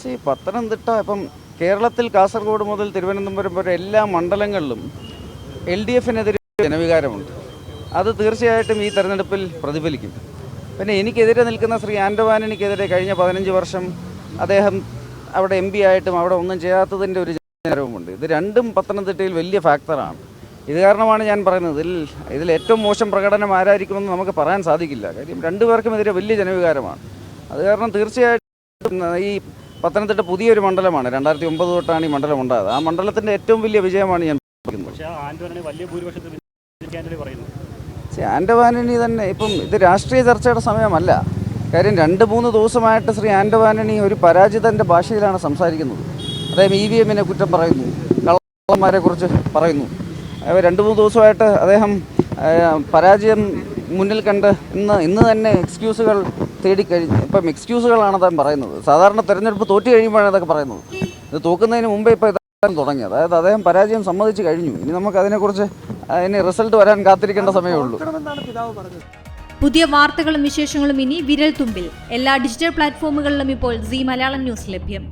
C Pathanamthitta ഇപ്പം കേരളത്തിൽ കാസർഗോഡ് മുതൽ തിരുവനന്തപുരം വരെ എല്ലാ മണ്ഡലങ്ങളിലും എൽ ഡി എഫിനെതിരെ ജനവികാരമുണ്ട്. അത് തീർച്ചയായിട്ടും ഈ തെരഞ്ഞെടുപ്പിൽ പ്രതിഫലിക്കും. പിന്നെ എനിക്കെതിരെ നിൽക്കുന്ന ശ്രീ ആൻഡവാനിക്കെതിരെ കഴിഞ്ഞ പതിനഞ്ച് വർഷം അദ്ദേഹം അവിടെ എം പി ആയിട്ടും അവിടെ ഒന്നും ചെയ്യാത്തതിന്റെ ഒരു ജനവികാരവുമുണ്ട്. ഇത് രണ്ടും പത്തനംതിട്ടയിൽ വലിയ ഫാക്ടറാണ് ഇത് കാരണമാണ് ഞാൻ പറയുന്നത്. ഇതിൽ ഇതിൽ ഏറ്റവും മോശം പ്രകടനം ആരായിരിക്കുമെന്ന് നമുക്ക് പറയാൻ സാധിക്കില്ല. കാര്യം രണ്ടുപേർക്കും എതിരെ വലിയ ജനവികാരമാണ്. അത് കാരണം തീർച്ചയായിട്ടും ഈ പത്തനംതിട്ട പുതിയൊരു മണ്ഡലമാണ്. രണ്ടായിരത്തി ഒമ്പത് തൊട്ടാണ് ഈ മണ്ഡലം ഉണ്ടായത്. ആ മണ്ഡലത്തിന്റെ ഏറ്റവും വലിയ വിജയമാണ് ഞാൻ പക്ഷേ ആൻഡവാനണി തന്നെ ഇപ്പം ഇത് രാഷ്ട്രീയ ചർച്ചയുടെ സമയമല്ല. കാര്യം രണ്ട് മൂന്ന് ദിവസമായിട്ട് ശ്രീ ആൻഡവാനണി ഒരു പരാജിതന്റെ ഭാഷയിലാണ് സംസാരിക്കുന്നത്. അദ്ദേഹം ഇ വി എമ്മിനെ കുറ്റം പറയുന്നു. കള്ളന്മാരെ കുറിച്ച് പറയുന്നു. രണ്ട് മൂന്ന് ദിവസമായിട്ട് അദ്ദേഹം പരാജയം മുന്നിൽ കണ്ട് ഇന്ന് ഇന്ന് തന്നെ എക്സ്ക്യൂസുകൾ തേടിക്കഴിഞ്ഞ് ഇപ്പം എക്സ്ക്യൂസുകളാണ് താൻ പറയുന്നത്. സാധാരണ തെരഞ്ഞെടുപ്പ് തോറ്റു കഴിയുമ്പോഴാണ് ഇതൊക്കെ പറയുന്നത്. ഇത് തോക്കുന്നതിന് മുമ്പേ ഇപ്പോൾ ഇതാണ് തുടങ്ങി. അതായത് അദ്ദേഹം പരാജയം സമ്മതിച്ച് കഴിഞ്ഞു. ഇനി നമുക്ക് അതിനെക്കുറിച്ച് ഇനി റിസൾട്ട് വരാൻ കാത്തിരിക്കേണ്ട സമയമേ ഉള്ളൂ. തോൽക്കണമെന്നാണ് പിതാവ് പറഞ്ഞത്? പുതിയ വാർത്തകളും വിശേഷങ്ങളും ഇനി വിരൽ തുമ്പിൽ. എല്ലാ ഡിജിറ്റൽ പ്ലാറ്റ്ഫോമുകളിലും ഇപ്പോൾ സി മലയാളം ന്യൂസ് ലഭ്യം.